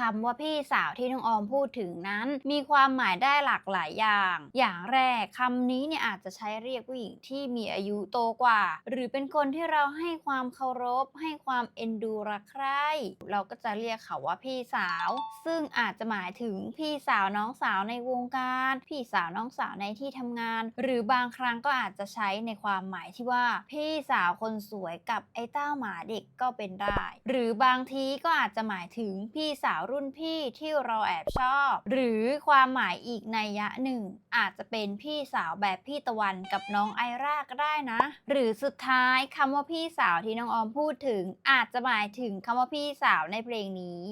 คำว่าพี่สาวที่น้องออมพูดถึงนั้น มีความหมายได้หลากหลายอย่าง อย่างแรกคำนี้เนี่ยอาจจะใช้เรียกผู้หญิงที่มีอายุโตกว่า หรือเป็นคนที่เราให้ความเคารพ ให้ความเอ็นดูรักใคร่เราก็จะเรียกเขาว่าพี่สาว ซึ่งอาจจะหมายถึงพี่สาวน้องสาวในวงการ พี่สาวน้องสาวในที่ทำงาน หรือบางครั้งก็อาจจะใช้ในความหมายที่ว่า พี่สาวคนสวยกับไอ้เต้าหมาเด็กก็เป็นได้ หรือบางทีก็อาจจะหมายถึงพี่สาวรุ่นพี่ที่เราแอบชอบ หรือความหมายอีกในยะหนึ่ง อาจจะเป็นพี่สาวแบบพี่ตะวันกับน้องไอราก็ได้นะ หรือสุดท้ายคำว่าพี่สาวที่น้องออมพูดถึง อาจจะหมายถึงคำว่าพี่สาวในเพลงนี้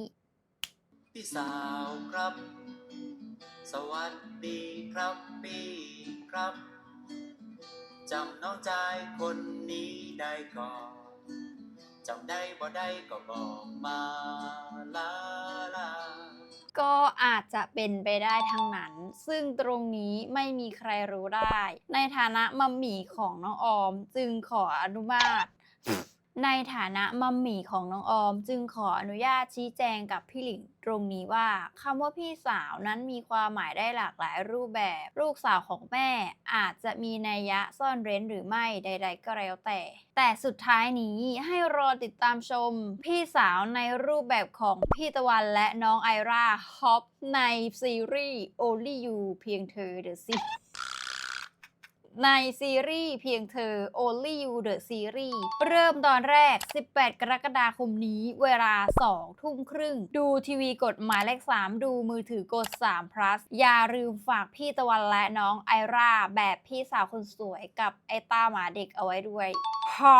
พี่สาวครับ สวัสดีครับพี่ครับจำน้องชายคนนี้ได้ก่อนจำได้บ่ได้ก็บอกมาลา ก็อาจจะเป็นไปได้ทั้งนั้น ซึ่งตรงนี้ไม่มีใครรู้ได้ ในฐานะมัมหมี่ของน้องออม จึงขออนุญาต ในฐานะมัมหมี่ของน้องออม จึงขออนุญาตชี้แจงกับพี่หลิงตรงนี้ว่าคำว่าพี่สาวนั้นมีความหมายได้หลากหลายรูปแบบ ลูกสาวของแม่อาจจะมีนัยยะซ่อนเร้นหรือไม่ใด ๆ ก็แล้วแต่ แต่สุดท้ายนี้ให้รอติดตามชม พี่สาวในรูปแบบของพี่ตะวันและน้องไอราฮอปในซีรีส์ Only You เพียงเธอ The Series ในซีรีส์เพียงเธอ Only You The Series เริ่มตอนแรก 18 กรกฎาคมนี้เวลา 2 ทุ่มครึ่ง ดูทีวีกดหมายเลข 3 ดูมือถือกด 3 plus อย่าลืมฝากพี่ตะวันและน้องไอราแบบพี่สาวคนสวยกับไอตาหมาเด็กเอาไว้ด้วยพอ